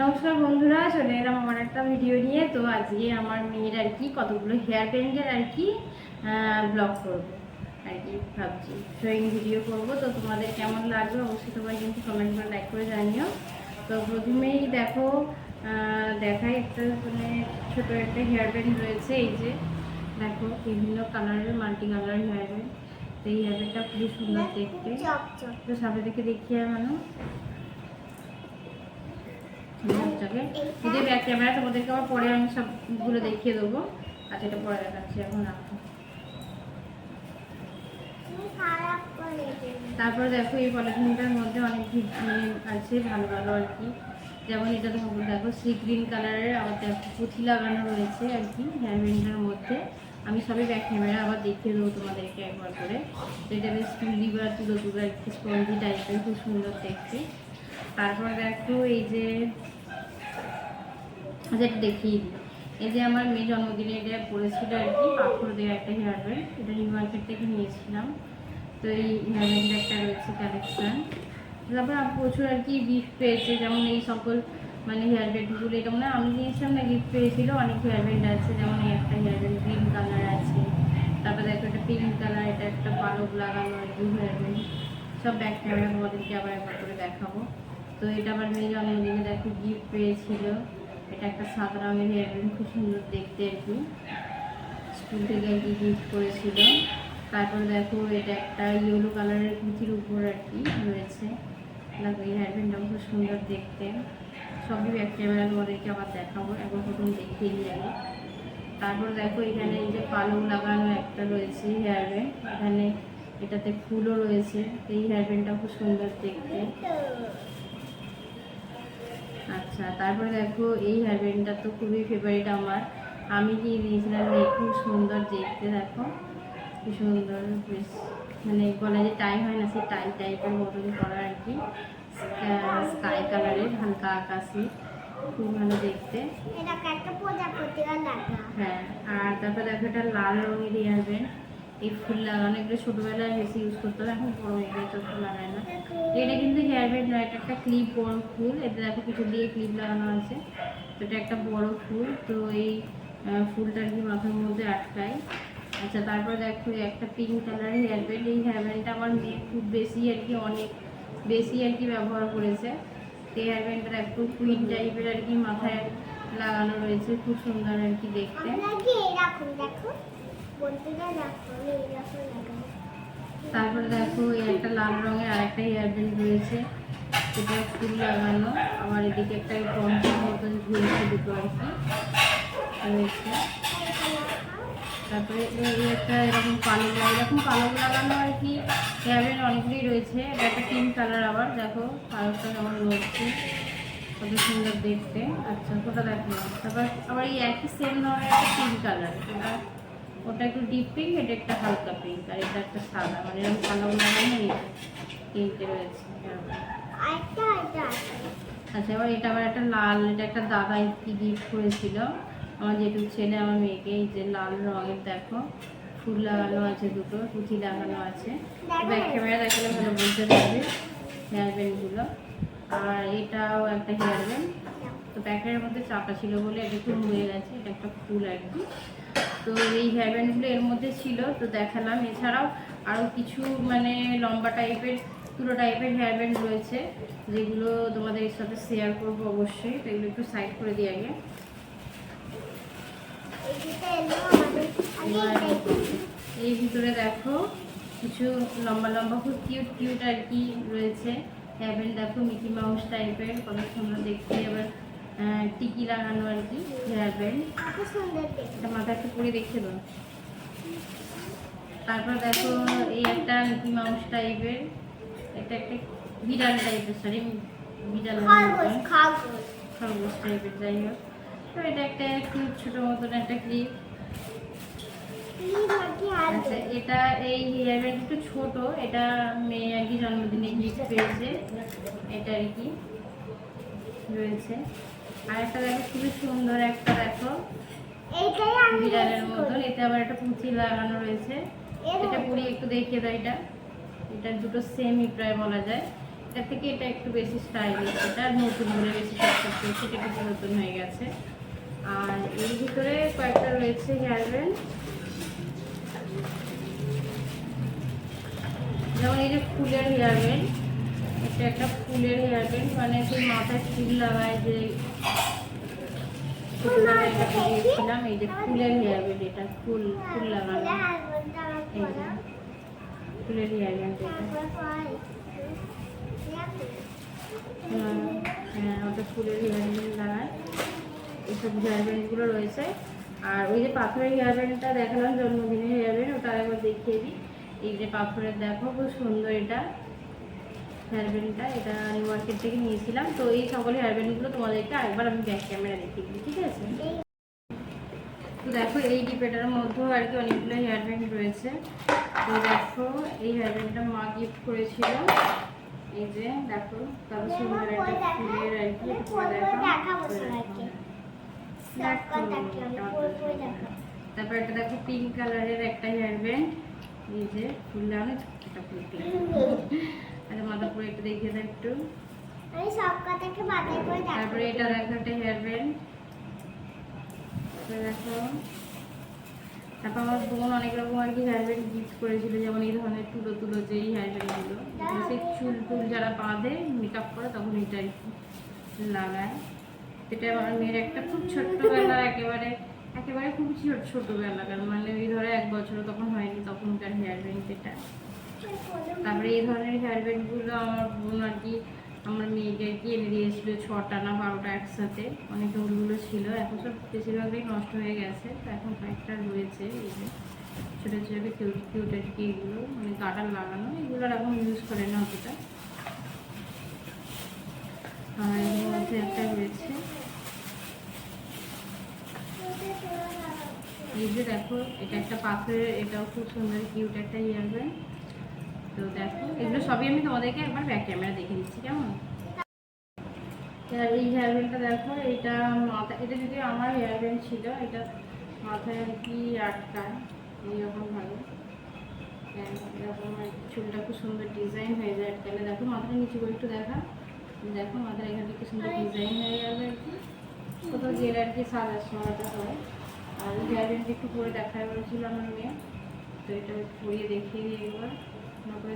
নমস্কার বন্ধুরা, চলে এলাম আমার একটা ভিডিও নিয়ে। তো আজকে আমার মেয়ের আর কি কতগুলো হেয়ার ব্যান্ডের আর কি ব্লগ করব আর কি ভাবছি। ড্রয়িং ভিডিও করব। তো তোমাদের কেমন লাগবে অবশ্যই তোমরা কিন্তু কমেন্ট করে লাইক করে জানিও। তো প্রথমেই দেখো দেখাই একটা মানে ছোটো একটা হেয়ার ব্যান্ড রয়েছে। এই যে দেখো, বিভিন্ন কালারের মাল্টি কালার হেয়ার ব্যান্ড তো এই হেয়ার ব্যান্ডটা খুবই সুন্দর দেখতে। তো সামনে থেকে দেখিয়ে মানু। চকচকে যদি ব্যাক ক্যামেরা তোমাদেরকে আবার পরে আমি সবগুলো দেখিয়ে দেবো। আচ্ছা এটা পরে দেখাচ্ছি, এখন রাখো। তারপর দেখো, এই পলিথিনটার মধ্যে অনেক মানে আছে ভালো ভালো আর কি। যেমন এটা দেখো দেখো, সি গ্রিন কালারের আবার দেখো, পুঁথি লাগানো রয়েছে আর কি হেয়ার মধ্যে। আমি সবই ব্যাক ক্যামেরা আবার দেখিয়ে দেবো তোমাদেরকে একবার করে। এটা বেশ তুলি বা তুলো তুলো কি স্পঞ্জি টাইপের খুব সুন্দর দেখতে। তারপর দেখো, এই যে যেটা দেখিয়ে দিই। এই যে আমার মেয়ে জন্মদিনে এটা পড়েছিল আর কি, পাথর দেওয়া একটা হেয়ার ব্যান্ড। এটা নিউ মার্কেট থেকে নিয়েছিলাম। তো এই হেয়ার ব্যান্ডের একটা রয়েছে কালেকশন। তারপর প্রচুর আর কি গিফট পেয়েছে, যেমন এই সকল মানে হেয়ার ব্যান্ডগুলো। এটা মানে আমি নিয়েছিলাম না গিফট পেয়েছিল, অনেক হেয়ার ব্যান্ড আছে, যেমন এই একটা হেয়ার ব্যান্ড গ্রিন কালার আছে। তারপরে দেখো একটা পিঙ্ক কালার এটা একটা পালক লাগানো আর কি হেয়ার ব্যান্ড। সব ব্যাক ক্যামেরা তোমাদেরকে আবার একবার করে দেখাবো। তো এটা আমার মেয়ে জন্মদিনে দেখো গিফট পেয়েছিল। এটা একটা সাদা রঙের ব্যান্ড খুব সুন্দর দেখতে আর কি। স্কুল থেকে আর কি গিফট করেছিল। তারপর দেখো এটা একটা ইয়েলো কালারের কুচির উপর আর কি রয়েছে। এই হেয়ার ব্যান্ডটাও খুব সুন্দর দেখতে। সবই ব্যাক ক্যামেরা তোমাদেরকে আবার দেখাবো, একবার প্রথম দিই আগে তারপর দেখো এখানে এই যে পালং লাগানো একটা রয়েছে হেয়ার ব্যান্ড এখানে এটাতে ফুলও রয়েছে। এই হেয়ার ব্যান্ডটা খুব সুন্দর দেখতে। আচ্ছা তারপরে দেখো এই হেয়ার ব্যান্ডটা তো খুবই ফেভারিট আমার। আমি কি নিয়েছিলাম এই খুব সুন্দর দেখতে দেখো। কি সুন্দর বেশ মানে বলে যে টাই হয় না সেই টাই টাইপের মতন করা আর কি। স্কাই কালারের হালকা আকাশি। খুব ভালো দেখতে। হ্যাঁ আর তারপর দেখো এটা লাল রঙের হেয়ার ব্যান্ড এই ফুল লাগানো, এগুলো ছোটোবেলায় বেশি ইউজ করতে হবে এখন বড় হয়ে গেছে ফুল লাগায় না। এটা কিন্তু হেয়ার ব্যান্ড নয়, এটা একটা ক্লিপ বড় ফুল, এতে দেখো কিছু দিয়ে ক্লিপ লাগানো আছে। তো এটা একটা বড় ফুল, তো এই ফুলটা আর কি মাথার মধ্যে আটকায়। আচ্ছা তারপর দেখো একটা পিঙ্ক কালারের হেয়ার এই হেয়ার আমার মেয়ে খুব বেশি আর কি অনেক বেশি আর কি ব্যবহার করেছে। এই হেয়ার ব্যান্ডটা একটু কুইন টাইপের আর কি মাথায় লাগানো রয়েছে, খুব সুন্দর আর কি দেখতে। দেখো। তারপরে দেখো একটা লাল রঙের আরেকটা হেয়ার ব্যান্ড রয়েছে। এটা ফুল লাগানো। আবার এদিকে একটা পঞ্চের মতন ঝুলছে দুটো আর কি। রয়েছে। তারপরে এই একটা এরকম পালক এরকম পালক লাগানো আর কি, হেয়ার ব্যান্ড অনেকগুলি রয়েছে। এটা একটা পিঙ্ক কালার আবার, দেখো পালকটা কেমন রয়েছে। কত সুন্দর দেখতে। আচ্ছা ওটা দেখো। তারপর আবার এই একই সেম ধরনের একটা পিঙ্ক কালার ওটা ওটা একটু ডিপ পিঙ্ক এটা একটা হালকা পিঙ্ক আর এটা একটা সাদা মানে এরকম কালো লাগানো এই তিনটে রয়েছে আছে আচ্ছা এবার এটা আবার একটা লাল এটা একটা দাদা কি গিফট করেছিল আমার যেটুকু ছেলে আমার মেয়েকে এই যে লাল রঙের দেখো ফুল লাগানো আছে দুটো পুঁথি লাগানো আছে। ব্যাক ক্যামেরা দেখালে ভালো বলতে পারবে হেয়ার ব্যান্ডগুলো আর এটাও একটা হেয়ার ব্যান্ড তো প্যাকেটের মধ্যে চাপা ছিল বলে এটা একটু হয়ে গেছে এটা একটা ফুল আর কি। তো এই হেয়ার ব্যান্ডগুলো এর মধ্যে ছিল তো দেখালাম। এছাড়াও আরও কিছু মানে লম্বা টাইপের পুরো টাইপের হেয়ার ব্যান্ড রয়েছে যেগুলো তোমাদের সাথে শেয়ার করব অবশ্যই। তো এগুলো একটু সাইড করে দিয়ে আগে। এই ভিতরে দেখো কিছু লম্বা লম্বা খুব কিউট কিউট আর কি রয়েছে। হেয়ার ব্যান্ড দেখো মিকি মাউস টাইপের কত সুন্দর দেখতে। আহ, টিকি লাগানো আর কি হেয়ার ব্যান্ড। দেখতে। এটা মাথা একটু পরে দেখে দাও। তারপর দেখো এই একটা মিকি মাউস টাইপের এটা একটা বিড়াল টাইপের সরি বিড়াল খরগোশ টাইপের যাই হোক। তো এটা একটা কিউট ছোটো মতন একটা ক্লিপ আচ্ছা এটা এই হেয়ার ব্যান্ড একটু ছোট এটা মেয়ে আর কি জন্মদিনে গিফট পেয়েছে। এটা আর কি রয়েছে। আর একটা দেখো খুবই সুন্দর একটা দেখো। বিড়ালের মতন করি। এতে আবার একটা পুঁথি লাগানো রয়েছে। এটা পুরি একটু দেখিয়ে দাও এটা। এটা দুটো সেমই প্রায় বলা যায়। এর থেকে এটা একটু বেশি স্টাইলিশ এটা নতুন বলে বেশি চকচক করছে। এটা একটু নতুন হয়ে গেছে। আর এর ভিতরে কয়েকটা রয়েছে হেয়ার ব্যান্ড যেমন এই যে ফুলের হেয়ার ব্যান্ড এটা একটা ফুলের হেয়ার ব্যান্ড মানে সেই মাথায় ফুল লাগায় যে ছোটবেলায় দিয়েছিলাম এই যে ফুলের হেয়ার ব্যান্ড এটা ফুল ফুল লাগানো। ফুলের হেয়ার হ্যাঁ ওটা ফুলের লাগায়। এইসব হেয়ার রয়েছে। আর ওই যে পাথরের হেয়ার ব্যান্ডটা দেখালাম, জন্মদিনের হেয়ার ব্যান্ড, ওটা একবার দেখিয়ে দিই। এই যে পাথরের, দেখো খুব সুন্দর এটা। হেয়ার ব্যান্ডটা এটা নিউ মার্কেট থেকে নিয়েছিলাম। তো এই সকল হেয়ারব্যান্ডগুলো তোমাদেরকে আরেকবার আমি ব্যাক ক্যামেরা দেখিয়ে দিই ঠিক আছে? তো দেখো এই ডিপেটার মধ্যেও আর কি অনেকগুলো হেয়ার ব্যান্ড রয়েছে। তো দেখো এই হেয়ারব্যান্ডটা মা গিফট করেছিল। এই যে দেখো কত সুন্দর একটা ফুলের আর কি। তারপর একটা দেখো পিঙ্ক কালারের একটা হেয়ার ব্যান্ড এই যে ফুল লাগানো ছোট্ট ফুল। আচ্ছা মাথা পরে একটু দেখিয়ে দাও একটু। আমি সব কথাকে মাথায় করে দেখাবো। তারপরে এটা দেখো একটা হেয়ার ব্যান্ড দেখো। তারপর আমার বোন অনেক রকম আর কি হেয়ার ব্যান্ড গিফট করেছিল যেমন এই ধরনের তুলো তুলো যে এই হেয়ার ব্যান্ডগুলো সেই চুল টুল যারা বাঁধে মেকআপ করে তখন এটা আর কি লাগায়। এটা আমার মেয়ের একটা খুব ছোট্টবেলা একেবারে একেবারে খুব ছোট ছোটবেলাকার মানে ওই ধরো এক বছর তখন হয়নি তখনকার হেয়ার ব্যান্ড এটা। তারপরে এই ধরনের হেয়ার ব্যান্ডগুলো আমার বোন আর কি, আমার মেয়েকে আর কি এনে দিয়েছিল ছটা না বারোটা একসাথে। অনেক ওগুলো ছিল। এখন সব বেশিরভাগই নষ্ট হয়ে গেছে। তো এখন কয়েকটা রয়েছে এই যে ছোটো ছোটো কিউট কিউট আর কি এগুলো মানে কাটার লাগানো। এগুলো আর এখন ইউজ করে না অতটা। আর এর মধ্যে একটা রয়েছে। এই যে দেখো, এটা একটা পাথরের, এটাও খুব সুন্দর কিউট একটা ইয়ার ব্যান্ড তো দেখো এগুলো সবই আমি তোমাদেরকে একবার ব্যাক ক্যামেরা দেখে দিচ্ছি কেমন? এই হেয়ার ব্যান্ডটা দেখো এটা মাথা এটা যদি আমার হেয়ার ব্যান্ড ছিল এটা মাথায় আর কি আটকায় এইরকম ভাবে। হ্যাঁ, এরকম চুলটা খুব সুন্দর ডিজাইন হয়ে যায় আটকালে। দেখো মাথাটা নিচে করে একটু দেখা। দেখো মাথার এখানে কি সুন্দর ডিজাইন হয়ে যাবে আর কি। কোথাও গেলে আর কি সাজার সময়টা হয়। আর হেয়ার ব্যান্ড একটু পরে দেখায় বলেছিল আমার মেয়ে। তো এটা দেখিয়ে দিই একবার। না করে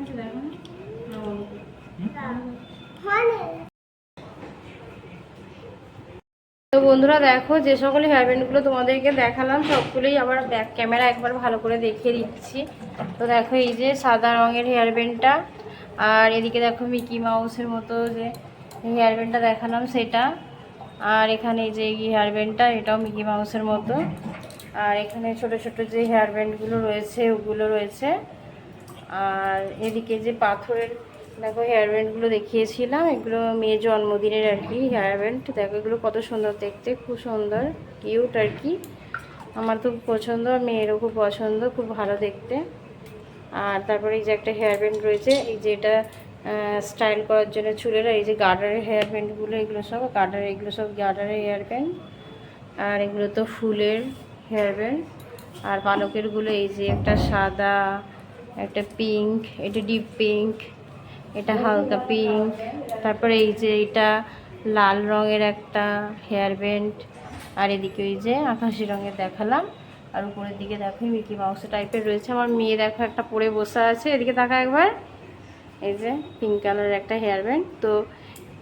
আচ্ছা তো বন্ধুরা, দেখো যে সকল হেয়ার ব্যান্ডগুলো তোমাদেরকে দেখালাম, সবগুলোই আবার ব্যাক ক্যামেরা একবার ভালো করে দেখিয়ে দিচ্ছি। তো দেখো এই যে সাদা রঙের হেয়ার ব্যান্ডটা, আর এদিকে দেখো মিকি মাউসের মতো যে হেয়ার ব্যান্ডটা দেখালাম সেটা। আর এখানে যে হেয়ার ব্যান্ডটা এটাও মিকি মাউসের মতো। আর এখানে ছোট ছোট যে হেয়ার ব্যান্ডগুলো রয়েছে, ওগুলো রয়েছে। আর এদিকে যে পাথরের, দেখো হেয়ার ব্যান্ডগুলো দেখিয়েছিলাম, এগুলো মেয়ের জন্মদিনের আর কি হেয়ার ব্যান্ড দেখো এগুলো কত সুন্দর দেখতে, খুব সুন্দর কিউট আর কি। আমার তো পছন্দ, আর মেয়েরও খুব পছন্দ, খুব ভালো দেখতে। আর তারপরে এই যে একটা হেয়ার ব্যান্ড রয়েছে, এই যে এটা স্টাইল করার জন্য চুলের, এই যে গার্ডারের হেয়ার ব্যান্ডগুলো এগুলো সব গার্ডার এগুলো সব গার্ডারের হেয়ার ব্যান্ড আর এগুলো তো ফুলের হেয়ার ব্যান্ড আর পালকেরগুলো এই যে একটা সাদা, একটা পিঙ্ক এটা ডিপ পিঙ্ক এটা হালকা পিঙ্ক তারপরে এই যে এটা লাল রঙের একটা হেয়ার ব্যান্ড আর এদিকে ওই যে আকাশি রঙের দেখালাম। আর উপরের দিকে দেখো মিকি মাউস টাইপের রয়েছে। আমার মেয়ে দেখো, একটা পরে বসে আছে। এদিকে দেখা একবার। এই যে পিঙ্ক কালারের একটা হেয়ার ব্যান্ড তো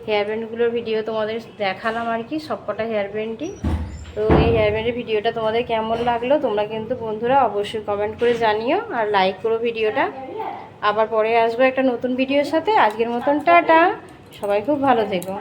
হেয়ার ব্যান্ডগুলোর ভিডিও তোমাদের দেখালাম আর কি, সবকটা হেয়ার ব্যান্ডই তো এই হেয়ার ব্যান্ডের ভিডিওটা তোমাদের কেমন লাগল, তোমরা কিন্তু বন্ধুরা অবশ্যই কমেন্ট করে জানিও আর লাইক করো ভিডিওটা আবার পরে আসব একটা নতুন ভিডিওর সাথে। আজকের মতন টাটা। সবাই খুব ভালো থেকো।